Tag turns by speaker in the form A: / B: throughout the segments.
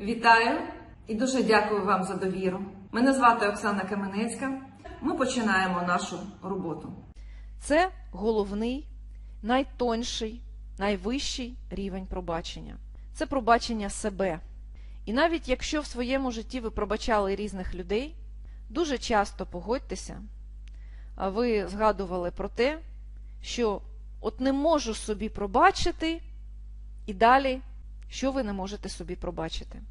A: Вітаю і дуже дякую вам за довіру. Мене звати Оксана Каменецька. Ми починаємо нашу роботу.
B: Це головний, найтонший, найвищий рівень пробачення. Це пробачення себе. І навіть якщо в своєму житті ви пробачали різних людей, дуже часто погодьтеся, а ви згадували про те, що от не можу собі пробачити, і далі, що ви не можете собі пробачити.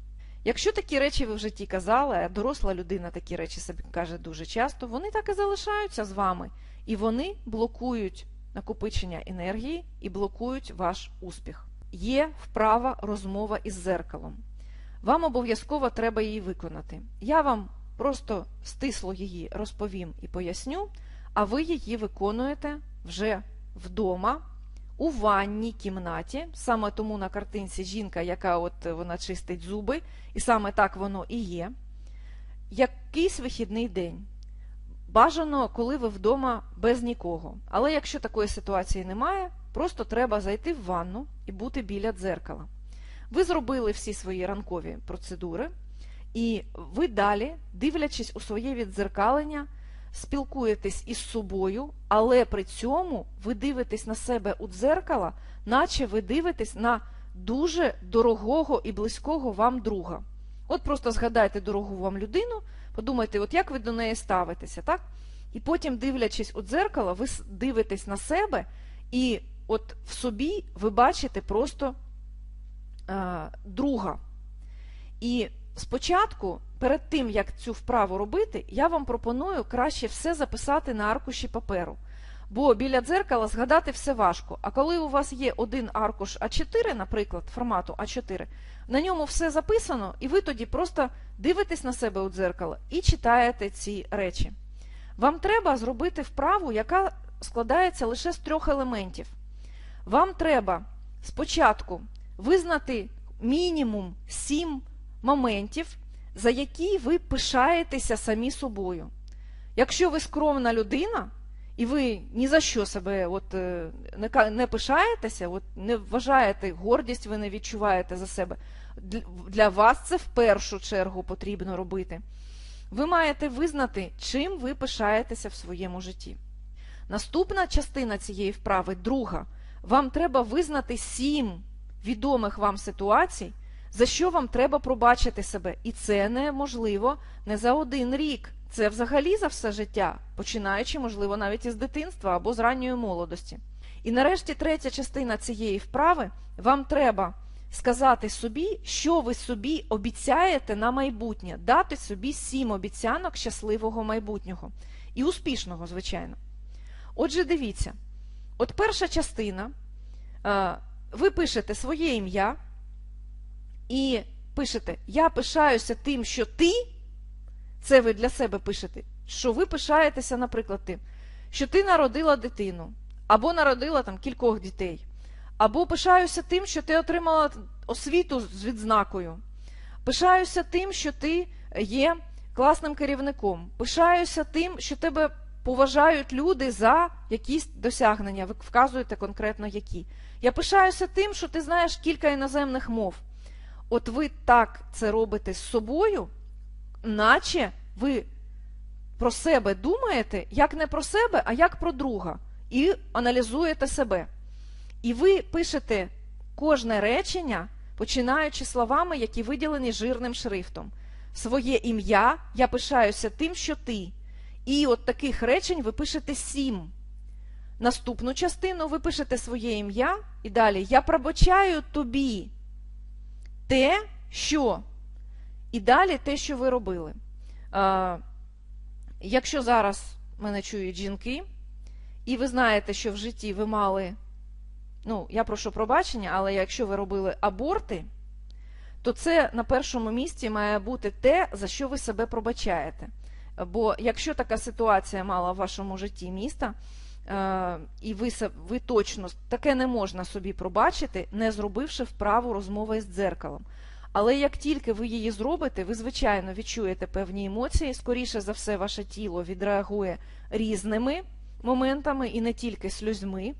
B: Якщо такі речі ви в житті казали, а доросла людина такі речі собі каже дуже часто, вони так і залишаються з вами. І вони блокують накопичення енергії і блокують ваш успіх. Є вправа розмова із зеркалом. Вам обов'язково треба її виконати. Я вам просто стисло її розповім і поясню, а ви її виконуєте вже вдома, у ванній кімнаті. Саме тому на картинці жінка, яка от вона чистить зуби, і саме так воно і є. Якийсь вихідний день. Бажано, коли ви вдома без нікого. Але якщо такої ситуації немає, просто треба зайти в ванну і бути біля дзеркала. Ви зробили всі свої ранкові процедури, і ви далі, дивлячись у своє віддзеркалення, спілкуєтесь із собою, але при цьому ви дивитесь на себе у дзеркало, наче ви дивитесь на дуже дорогого і близького вам друга. От просто згадайте дорогу вам людину, подумайте, от як ви до неї ставитеся, так? І потім, дивлячись у дзеркало, ви дивитесь на себе, і от в собі ви бачите просто е, друга. І спочатку, перед тим, як цю вправу робити, я вам пропоную краще все записати на аркуші паперу. Бо біля дзеркала згадати все важко. А коли у вас є один аркуш А4, наприклад, формату А4, на ньому все записано, і ви тоді просто дивитесь на себе у дзеркало і читаєте ці речі. Вам треба зробити вправу, яка складається лише з трьох елементів. Вам треба спочатку визнати мінімум сім моментів, за які ви пишаєтеся самі собою. Якщо ви скромна людина, і ви ні за що себе от, е, не, не пишаєтеся, от, не вважаєте, гордість ви не відчуваєте за себе, для, для вас це в першу чергу потрібно робити. Ви маєте визнати, чим ви пишаєтеся в своєму житті. Наступна частина цієї вправи, друга, вам треба визнати сім відомих вам ситуацій, за що вам треба пробачити себе. І це неможливо не за один рік. Це взагалі за все життя, починаючи, можливо, навіть із дитинства або з ранньої молодості. І нарешті третя частина цієї вправи вам треба сказати собі, що ви собі обіцяєте на майбутнє, дати собі сім обіцянок щасливого майбутнього і успішного, звичайно. Отже, дивіться, от перша частина, е, ви пишете своє ім'я і пишете: Я пишаюся тим, що ти. Це ви для себе пишете, що ви пишаєтеся, наприклад, тим, що ти народила дитину, або народила там кількох дітей, або пишаюся тим, що ти отримала освіту з відзнакою. Пишаюся тим, що ти є класним керівником. Пишаюся тим, що тебе поважають люди за якісь досягнення. Ви вказуєте конкретно які. Я пишаюся тим, що ти знаєш кілька іноземних мов. От ви так це робите з собою, наче ви про себе думаєте, як не про себе, а як про друга, і аналізуєте себе. І ви пишете кожне речення, починаючи словами, які виділені жирним шрифтом. Своє ім'я я пишаюся тим, що ти. І от таких речень ви пишете сім. Наступну частину ви пишете своє ім'я і далі я пробачаю тобі те, що. І далі те, що ви робили. Якщо зараз мене чують жінки, і ви знаєте, що в житті ви мали, ну, я прошу пробачення, але якщо ви робили аборти, то це на першому місці має бути те, за що ви себе пробачаєте. Бо якщо така ситуація мала в вашому житті міста, і ви, ви точно таке не можна собі пробачити, не зробивши вправу розмови з дзеркалом. Але як тільки ви її зробите, ви, звичайно, відчуєте певні емоції, скоріше за все, ваше тіло відреагує різними моментами і не тільки сльозьми,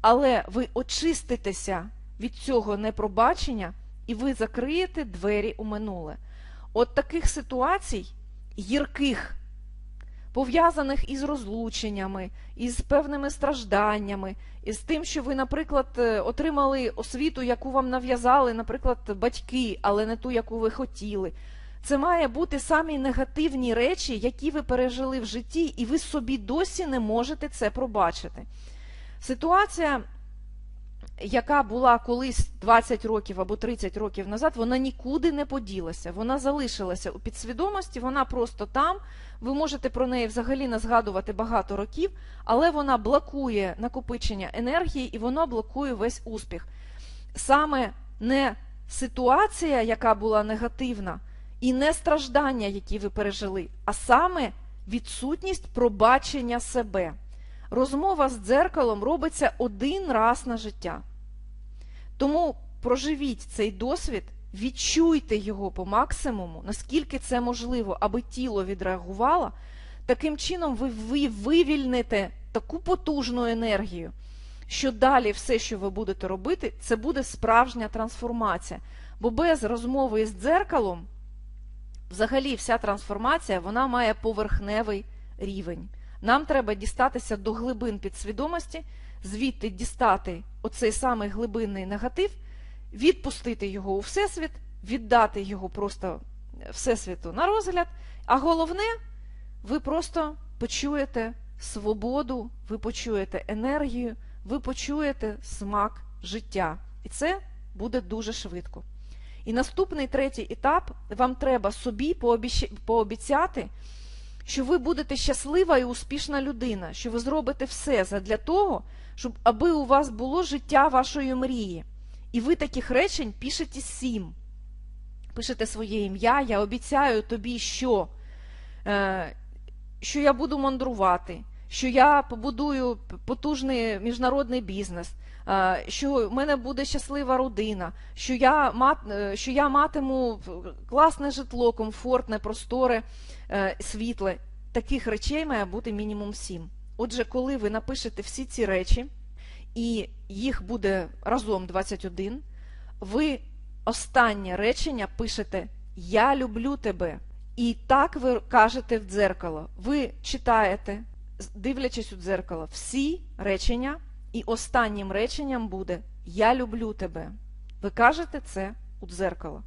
B: але ви очиститеся від цього непробачення і ви закриєте двері у минуле. От таких ситуацій, гірких, пов'язаних із розлученнями, із певними стражданнями, із тим, що ви, наприклад, е, отримали освіту, яку вам нав'язали, наприклад, батьки, але не ту, яку ви хотіли. Це має бути самі негативні речі, які ви пережили в житті, і ви собі досі не можете це пробачити. Ситуація, яка була колись 20 років або 30 років назад, вона нікуди не поділася. Вона залишилася у підсвідомості, вона просто там. Ви можете про неї взагалі не згадувати багато років, але вона блокує накопичення енергії і вона блокує весь успіх. Саме не ситуація, яка була негативна, і не страждання, які ви пережили, а саме відсутність пробачення себе. Розмова з дзеркалом робиться один раз на життя. Тому проживіть цей досвід, відчуйте його по максимуму, наскільки це можливо, аби тіло відреагувало. Таким чином, ви, ви вивільните таку потужну енергію, що далі все, що ви будете робити, це буде справжня трансформація. Бо без розмови з дзеркалом, взагалі, вся трансформація вона має поверхневий рівень. Нам треба дістатися до глибин підсвідомості, звідти дістати оцей самий глибинний негатив, відпустити його у всесвіт, віддати його просто всесвіту на розгляд. А головне, ви просто почуєте свободу, ви почуєте енергію, ви почуєте смак життя. І це буде дуже швидко. І наступний третій етап вам треба собі пообіцяти, що ви будете щаслива і успішна людина, що ви зробите все для того, щоб аби у вас було життя вашої мрії. І ви таких речень пишете сім. Пишете своє ім'я, я обіцяю тобі, що, е, що я буду мандрувати, що я побудую потужний міжнародний бізнес, е, що в мене буде щаслива родина, що я, мат, е, що я матиму класне житло, комфортне, просторе, е, світле. Таких речей має бути мінімум сім. Отже, коли ви напишете всі ці речі, і їх буде разом 21, ви останнє речення пишете Я люблю тебе. І так ви кажете в дзеркало. Ви читаєте, дивлячись у дзеркало, всі речення, і останнім реченням буде Я люблю тебе. Ви кажете це у дзеркало.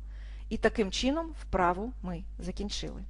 B: І таким чином вправу ми закінчили.